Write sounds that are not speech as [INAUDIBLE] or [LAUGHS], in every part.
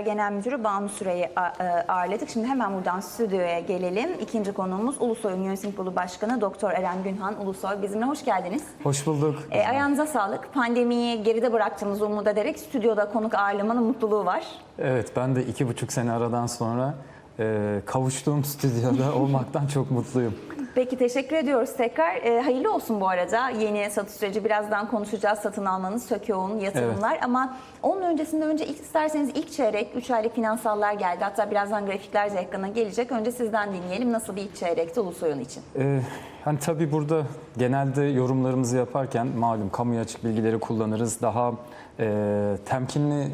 Genel Müdürü Banu Süre'yi e, ağırladık. Şimdi hemen buradan stüdyoya gelelim. İkinci konuğumuz Ulusoy'un Yönetim Kurulu Başkanı Doktor Eren Günhan Ulusoy. Bizimle hoş geldiniz. Hoş bulduk. E, ayağınıza sağlık. Pandemiyi geride bıraktığımızı umut ederek stüdyoda konuk ağırlamanın mutluluğu var. Evet ben de iki buçuk sene aradan sonra e, kavuştuğum stüdyoda [LAUGHS] olmaktan çok mutluyum. Peki teşekkür ediyoruz tekrar. E, hayırlı olsun bu arada. Yeni satış süreci birazdan konuşacağız. Satın almanız, Sökeoğun yatırımlar. Ama onun öncesinde önce ilk isterseniz ilk çeyrek 3 aylık finansallar geldi. Hatta birazdan grafikler de ekrana gelecek. Önce sizden dinleyelim. Nasıl bir ilk çeyrekti Ulusoy'un için? E, hani tabii burada genelde yorumlarımızı yaparken malum kamuya açık bilgileri kullanırız. Daha e, temkinli e,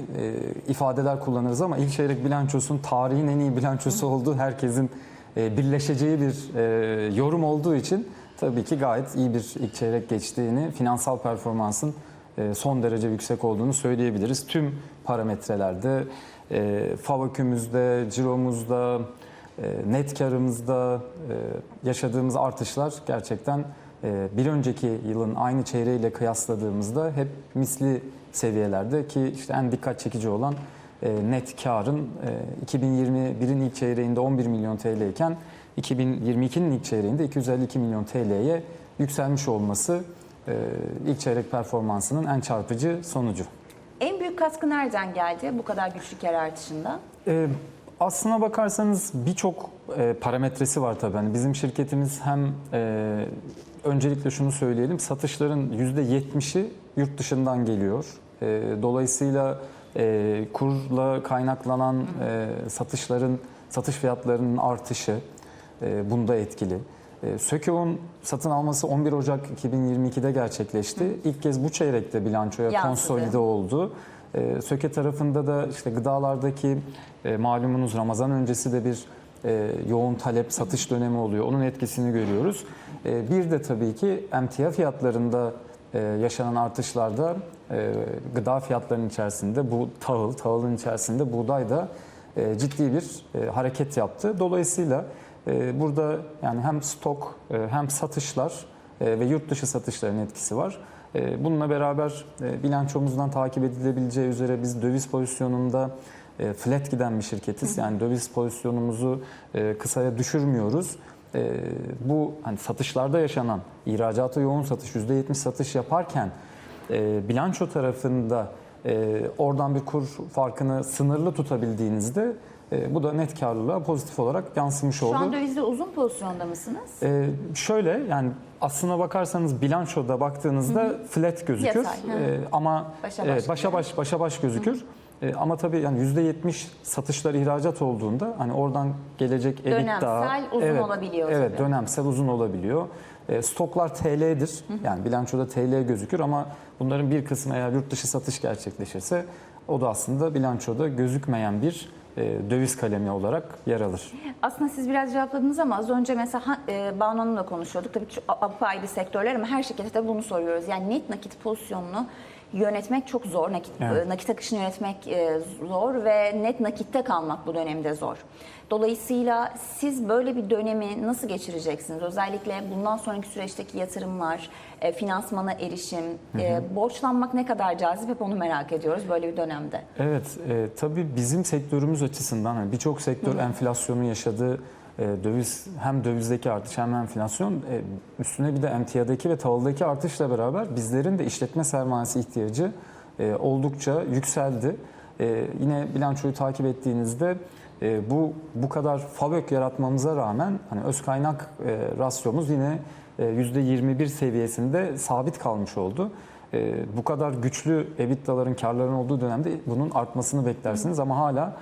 ifadeler kullanırız ama ilk çeyrek bilançosunun tarihin en iyi bilançosu olduğu herkesin birleşeceği bir e, yorum olduğu için tabii ki gayet iyi bir ilk çeyrek geçtiğini, finansal performansın e, son derece yüksek olduğunu söyleyebiliriz. Tüm parametrelerde, e, FAVÖK'ümüzde, ciromuzda, e, net karımızda e, yaşadığımız artışlar gerçekten e, bir önceki yılın aynı çeyreğiyle kıyasladığımızda hep misli seviyelerde ki işte en dikkat çekici olan e, net karın e, 2021'in ilk çeyreğinde 11 milyon TL iken 2022'nin ilk çeyreğinde 252 milyon TL'ye yükselmiş olması e, ilk çeyrek performansının en çarpıcı sonucu. En büyük katkı nereden geldi bu kadar güçlü kar artışında? Ee, aslına bakarsanız birçok e, parametresi var tabii. Hani bizim şirketimiz hem e, öncelikle şunu söyleyelim satışların %70'i yurt dışından geliyor. E, dolayısıyla e, kurla kaynaklanan e, satışların satış fiyatlarının artışı e, bunda etkili. E, Sökeo'nun satın alması 11 Ocak 2022'de gerçekleşti. İlk kez bu çeyrekte bilançoya Yansıdı. konsolide oldu. E, Söke tarafında da işte gıdalardaki e, malumunuz Ramazan öncesi de bir e, yoğun talep satış dönemi oluyor. Onun etkisini görüyoruz. E, bir de tabii ki emtia fiyatlarında e, yaşanan artışlarda e, gıda fiyatlarının içerisinde bu tahıl, tahılın içerisinde buğday da e, ciddi bir hareket yaptı. Dolayısıyla burada yani hem stok hem satışlar ve yurt dışı satışların etkisi var. Bununla beraber e, bilançomuzdan takip edilebileceği üzere biz döviz pozisyonunda flat giden bir şirketiz. Yani döviz pozisyonumuzu kısaya düşürmüyoruz. E, Bu hani satışlarda yaşanan ihracata yoğun satış %70 satış yaparken e, bilanço tarafında e, oradan bir kur farkını sınırlı tutabildiğinizde e, bu da net karlılığa pozitif olarak yansımış oldu. Şu an dövizde uzun pozisyonda mısınız? Ee, şöyle yani aslına bakarsanız bilançoda baktığınızda flat gözükür. Yatay, hı hı. Ee, ama Başa evet, baş başa gibi. baş başa baş gözükür. Ee, ama tabii yani %70 satışlar ihracat olduğunda hani oradan gelecek EBITDA Dönemsel uzun olabiliyor Evet, tabii. dönemsel uzun olabiliyor. Ee, stoklar TL'dir. Yani bilançoda TL gözükür ama bunların bir kısmı eğer yurt dışı satış gerçekleşirse o da aslında bilançoda gözükmeyen bir e, döviz kalemi olarak yer alır. Aslında siz biraz cevapladınız ama az önce mesela e, Banu Hanım'la konuşuyorduk. Tabii çok a- apayrı sektörler ama her şirkete de bunu soruyoruz. Yani net nakit pozisyonunu yönetmek çok zor. Nakit, Evet. e, nakit akışını yönetmek e, zor ve net nakitte kalmak bu dönemde zor. Dolayısıyla siz böyle bir dönemi nasıl geçireceksiniz? Özellikle bundan sonraki süreçteki yatırımlar, e, finansmana erişim, e, borçlanmak ne kadar cazip hep onu merak ediyoruz böyle bir dönemde. Evet, e, tabii bizim sektörümüz açısından hani birçok sektör enflasyonun yaşadığı e, döviz hem dövizdeki artış hem enflasyon e, üstüne bir de emtiyadaki ve tahıldaki artışla beraber bizlerin de işletme sermayesi ihtiyacı e, oldukça yükseldi. E, yine bilançoyu takip ettiğinizde e, bu bu kadar fabrik yaratmamıza rağmen hani öz kaynak e, rasyomuz yine e, %21 seviyesinde sabit kalmış oldu. E, bu kadar güçlü EBITDA'ların karların olduğu dönemde bunun artmasını beklersiniz ama hala e,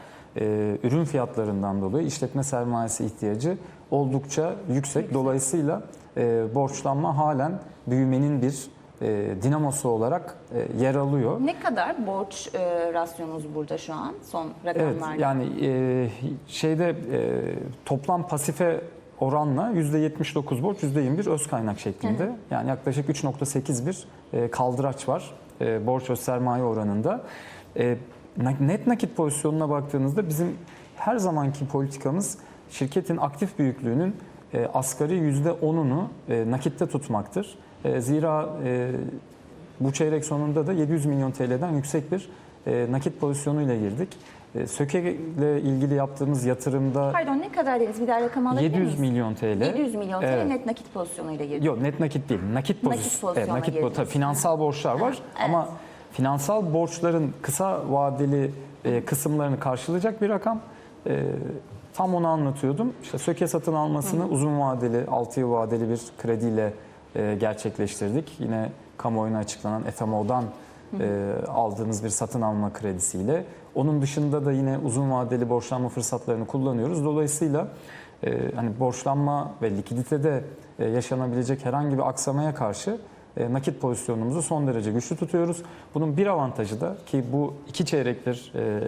ürün fiyatlarından dolayı işletme sermayesi ihtiyacı oldukça yüksek. Dolayısıyla e, borçlanma halen büyümenin bir e, dinamosu olarak e, yer alıyor. Ne kadar borç e, rasyonunuz burada şu an son Evet rakamlarla? yani e, şeyde e, toplam pasife oranla %79 borç %21 öz kaynak şeklinde. Yani yaklaşık 3.8 bir e, kaldıraç var e, borç öz sermaye oranında. Net nakit pozisyonuna baktığınızda bizim her zamanki politikamız şirketin aktif büyüklüğünün e, asgari %10'unu e, nakitte tutmaktır. E, zira e, bu çeyrek sonunda da 700 milyon TL'den yüksek bir e, nakit pozisyonuyla girdik. E, Söke ile ilgili yaptığımız yatırımda Pardon ne kadar dediniz? Bir daha rakam alabilir 700 miyiz? milyon TL. 700 milyon TL Evet. net nakit pozisyonuyla girdi. Yok net nakit değil. Nakit, pozisyon. pozisyona evet, nakit girdiniz. tabii finansal borçlar var ama finansal borçların kısa vadeli e, kısımlarını karşılayacak bir rakam. E, tam onu anlatıyordum. İşte söke satın almasını uzun vadeli, 6 yıl vadeli bir krediyle e, gerçekleştirdik. Yine kamuoyuna açıklanan FMO'dan e, aldığımız bir satın alma kredisiyle. Onun dışında da yine uzun vadeli borçlanma fırsatlarını kullanıyoruz. Dolayısıyla e, hani borçlanma ve likiditede e, yaşanabilecek herhangi bir aksamaya karşı nakit pozisyonumuzu son derece güçlü tutuyoruz. Bunun bir avantajı da ki bu iki çeyrektir e,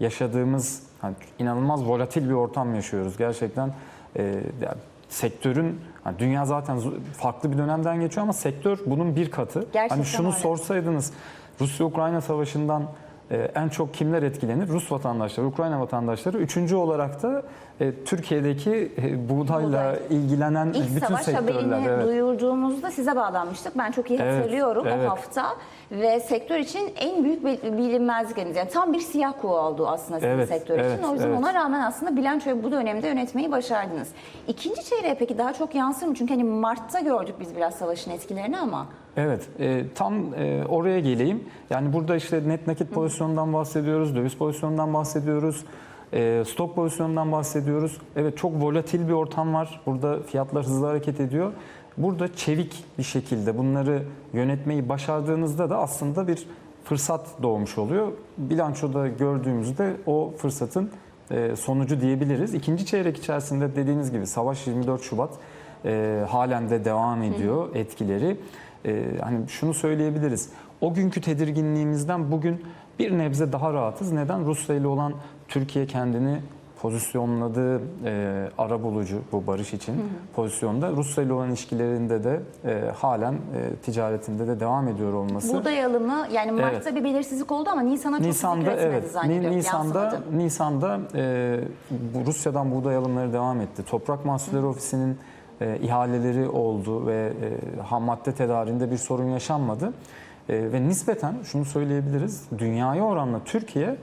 yaşadığımız hani inanılmaz volatil bir ortam yaşıyoruz. Gerçekten e, yani sektörün hani dünya zaten farklı bir dönemden geçiyor ama sektör bunun bir katı. Gerçekten hani şunu öyle. sorsaydınız Rusya-Ukrayna savaşından e, en çok kimler etkilenir? Rus vatandaşları, Ukrayna vatandaşları. Üçüncü olarak da e, Türkiye'deki e, buğdayla Buğday. ilgilenen İlk bütün savaş sektörler. haberini evet. duyurduğumuzda size bağlanmıştık. Ben çok iyi Evet, hatırlıyorum evet. o hafta. Ve sektör için en büyük bil- bilinmezlikleriniz. Yani tam bir siyah kuğu oldu aslında sizin Evet, sektör evet, için. O yüzden evet. ona rağmen aslında bilançoyu bu dönemde yönetmeyi başardınız. İkinci çeyreğe peki daha çok yansır mı? Çünkü hani Mart'ta gördük biz biraz savaşın etkilerini ama. Evet, e, tam e, oraya geleyim. Yani burada işte net nakit pozisyonundan bahsediyoruz, döviz pozisyonundan bahsediyoruz, e, stok pozisyonundan bahsediyoruz. Evet çok volatil bir ortam var. Burada fiyatlar hızlı hareket ediyor. Burada çevik bir şekilde bunları yönetmeyi başardığınızda da aslında bir fırsat doğmuş oluyor. Bilançoda gördüğümüzde o fırsatın e, sonucu diyebiliriz. İkinci çeyrek içerisinde dediğiniz gibi savaş 24 Şubat e, halen de devam ediyor etkileri. E, hani şunu söyleyebiliriz. O günkü tedirginliğimizden bugün bir nebze daha rahatız. Neden? Rusya ile olan Türkiye kendini pozisyonladığı e, ara bulucu bu barış için pozisyonda Rusya ile olan ilişkilerinde de e, halen e, ticaretinde de devam ediyor olması. Buğday alımı yani Mart'ta Evet. bir belirsizlik oldu ama Nisan'a çok Nisan'da evet. Zannediyorum. Nisan'da yansımadı. Nisan'da e, bu Rusya'dan buğday alımları devam etti. Toprak Mahsulleri Ofisi'nin e, ihaleleri oldu ve e, ham madde tedariğinde bir sorun yaşanmadı. E, ve nispeten şunu söyleyebiliriz. Dünyaya oranla Türkiye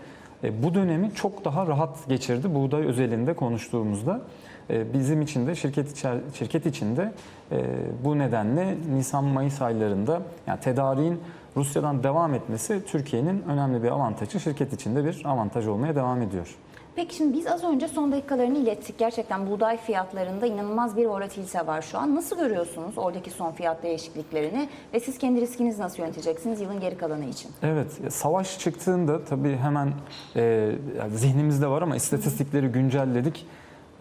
e, bu dönemi çok daha rahat geçirdi buğday özelinde konuştuğumuzda. E, bizim için de şirket içer, şirket içinde e, bu nedenle Nisan-Mayıs aylarında yani tedariğin Rusya'dan devam etmesi Türkiye'nin önemli bir avantajı. Şirket içinde bir avantaj olmaya devam ediyor. Peki şimdi biz az önce son dakikalarını ilettik. Gerçekten buğday fiyatlarında inanılmaz bir volatilite var şu an. Nasıl görüyorsunuz oradaki son fiyat değişikliklerini ve siz kendi riskinizi nasıl yöneteceksiniz yılın geri kalanı için? Evet, savaş çıktığında tabii hemen e, yani zihnimizde var ama istatistikleri güncelledik.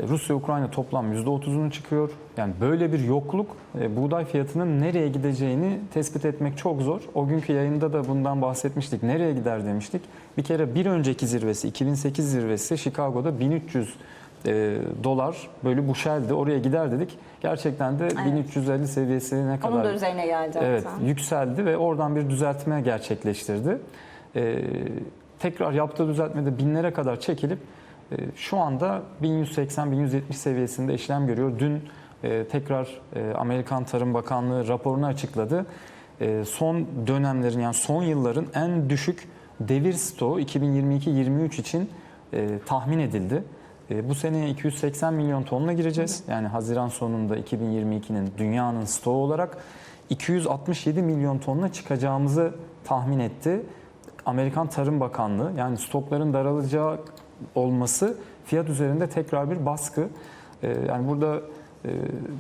E, Rusya-Ukrayna toplam %30'unu çıkıyor. Yani böyle bir yokluk e, buğday fiyatının nereye gideceğini tespit etmek çok zor. O günkü yayında da bundan bahsetmiştik. Nereye gider demiştik. Bir kere bir önceki zirvesi 2008 zirvesi Chicago'da 1300 e, dolar böyle buşeldi. Oraya gider dedik. Gerçekten de 1350 seviyesine kadar Onun da üzerine geldi Evet, hatta. yükseldi ve oradan bir düzeltme gerçekleştirdi. Ee, tekrar yaptığı düzeltmede binlere kadar çekilip e, şu anda 1180-1170 seviyesinde işlem görüyor. Dün e, tekrar e, Amerikan Tarım Bakanlığı raporunu açıkladı. E, son dönemlerin yani son yılların en düşük devir stoğu 2022-23 için e, tahmin edildi. E, Bu seneye 280 milyon tonla gireceğiz. Yani Haziran sonunda 2022'nin dünyanın stoğu olarak 267 milyon tonla çıkacağımızı tahmin etti. Amerikan Tarım Bakanlığı yani stokların daralacağı olması fiyat üzerinde tekrar bir baskı. E, Yani burada e,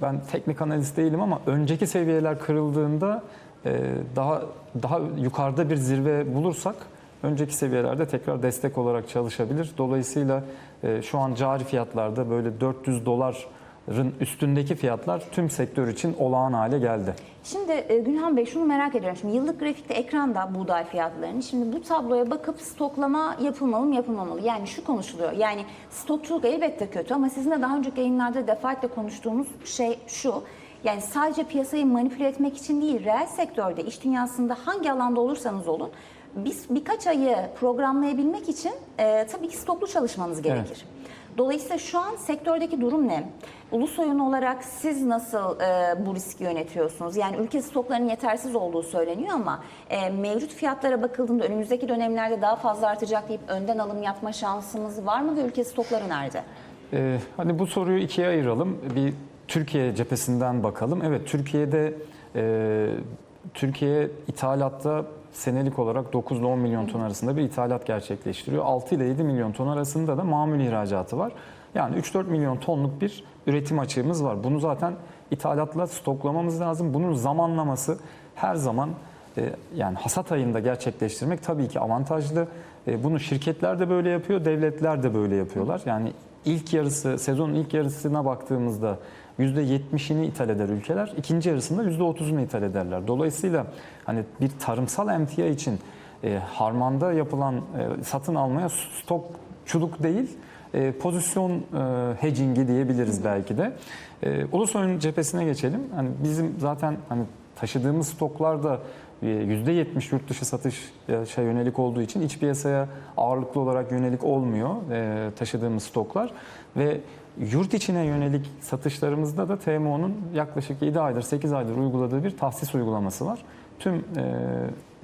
ben teknik analiz değilim ama önceki seviyeler kırıldığında e, daha daha yukarıda bir zirve bulursak önceki seviyelerde tekrar destek olarak çalışabilir. Dolayısıyla e, şu an cari fiyatlarda böyle 400 doların üstündeki fiyatlar tüm sektör için olağan hale geldi. Şimdi e, Günhan Bey şunu merak ediyorum. Şimdi yıllık grafikte ekranda buğday fiyatlarını. Şimdi bu tabloya bakıp stoklama yapılmalı mı yapılmamalı? Yani şu konuşuluyor. Yani stokçuluk elbette kötü ama sizinle daha önceki yayınlarda defaatle konuştuğumuz şey şu. Yani sadece piyasayı manipüle etmek için değil, reel sektörde, iş dünyasında hangi alanda olursanız olun biz birkaç ayı programlayabilmek için e, tabii ki stoklu çalışmanız gerekir. Dolayısıyla şu an sektördeki durum ne? Ulusoy'un olarak siz nasıl e, bu riski yönetiyorsunuz? Yani ülke stoklarının yetersiz olduğu söyleniyor ama e, mevcut fiyatlara bakıldığında önümüzdeki dönemlerde daha fazla artacak deyip önden alım yapma şansımız var mı ve ülke stokları nerede? Ee, hani bu soruyu ikiye ayıralım. Bir Türkiye cephesinden bakalım. Evet Türkiye'de e, Türkiye ithalatta senelik olarak 9 ile 10 milyon ton arasında bir ithalat gerçekleştiriyor. 6 ile 7 milyon ton arasında da mamul ihracatı var. Yani 3-4 milyon tonluk bir üretim açığımız var. Bunu zaten ithalatla stoklamamız lazım. Bunun zamanlaması her zaman e, yani hasat ayında gerçekleştirmek tabii ki avantajlı. E, Bunu şirketler de böyle yapıyor, devletler de böyle yapıyorlar. Yani ilk yarısı, sezonun ilk yarısına baktığımızda %70'ini ithal eder ülkeler. ikinci yarısında %30'unu ithal ederler. Dolayısıyla hani bir tarımsal emtia için e, harmanda yapılan e, satın almaya stokçuluk değil, e, pozisyon e, hedgingi diyebiliriz belki de. E, Ulusoy'un cephesine geçelim. Hani bizim zaten hani taşıdığımız stoklar da %70 yurt dışı satış e, şey yönelik olduğu için iç piyasaya ağırlıklı olarak yönelik olmuyor e, taşıdığımız stoklar ve yurt içine yönelik satışlarımızda da TMO'nun yaklaşık 7 aydır 8 aydır uyguladığı bir tahsis uygulaması var. Tüm e,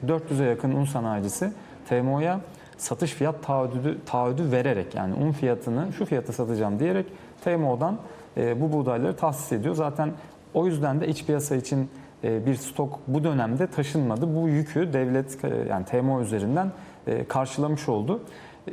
400'e yakın un sanayicisi TMO'ya satış fiyat taahhüdü, taahhüdü vererek yani un fiyatını şu fiyata satacağım diyerek TMO'dan e, bu buğdayları tahsis ediyor. Zaten o yüzden de iç piyasa için bir stok bu dönemde taşınmadı. Bu yükü devlet e, yani TMO üzerinden e, karşılamış oldu. E,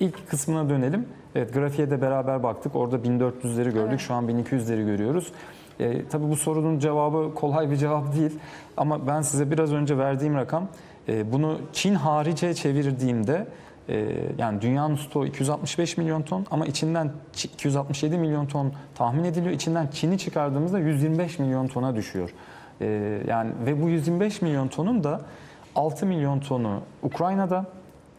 İlk kısmına dönelim. Evet grafiğe de beraber baktık. Orada 1400'leri gördük. Evet. Şu an 1200'leri görüyoruz. E, tabii bu sorunun cevabı kolay bir cevap değil. Ama ben size biraz önce verdiğim rakam e, bunu Çin harice çevirdiğimde e, yani dünyanın stoğu 265 milyon ton ama içinden Çi- 267 milyon ton tahmin ediliyor. İçinden Çin'i çıkardığımızda 125 milyon tona düşüyor. E, yani ve bu 125 milyon tonun da 6 milyon tonu Ukrayna'da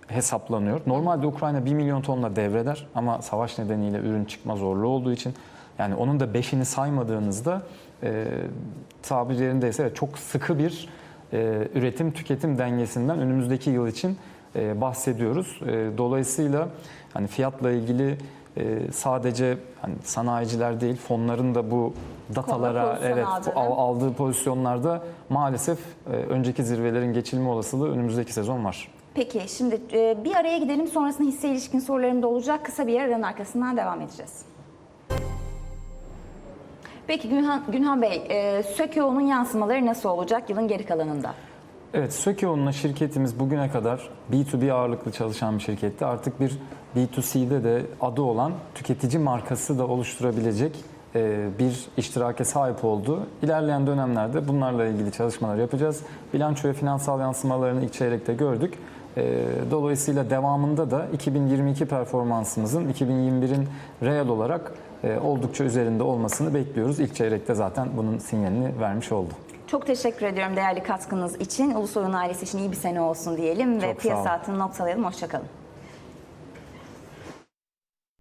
hesaplanıyor. Normalde Ukrayna 1 milyon tonla devreder ama savaş nedeniyle ürün çıkma zorluğu olduğu için yani onun da 5'ini saymadığınızda e, tabiri yerindeyse çok sıkı bir e, üretim tüketim dengesinden önümüzdeki yıl için e, bahsediyoruz. E, dolayısıyla hani fiyatla ilgili e, sadece hani sanayiciler değil fonların da bu datalara evet al- aldığı pozisyonlarda maalesef e, önceki zirvelerin geçilme olasılığı önümüzdeki sezon var. Peki şimdi e, bir araya gidelim sonrasında hisse ilişkin sorularım da olacak. Kısa bir aranın arkasından devam edeceğiz. Peki Günhan, Günhan Bey, e, Sökeo'nun yansımaları nasıl olacak yılın geri kalanında? Evet, Sökeo'nunla şirketimiz bugüne kadar B2B ağırlıklı çalışan bir şirketti. Artık bir B2C'de de adı olan tüketici markası da oluşturabilecek e, bir iştirake sahip oldu. İlerleyen dönemlerde bunlarla ilgili çalışmalar yapacağız. Bilanço ve finansal yansımalarını ilk çeyrekte gördük. E, Dolayısıyla devamında da 2022 performansımızın 2021'in reel olarak e, oldukça üzerinde olmasını bekliyoruz. İlk çeyrekte zaten bunun sinyalini vermiş oldu. Çok teşekkür ediyorum değerli katkınız için. Ulusoy'un ailesi için iyi bir sene olsun diyelim ve Çok olun. piyasa noktalayalım. Hoşçakalın.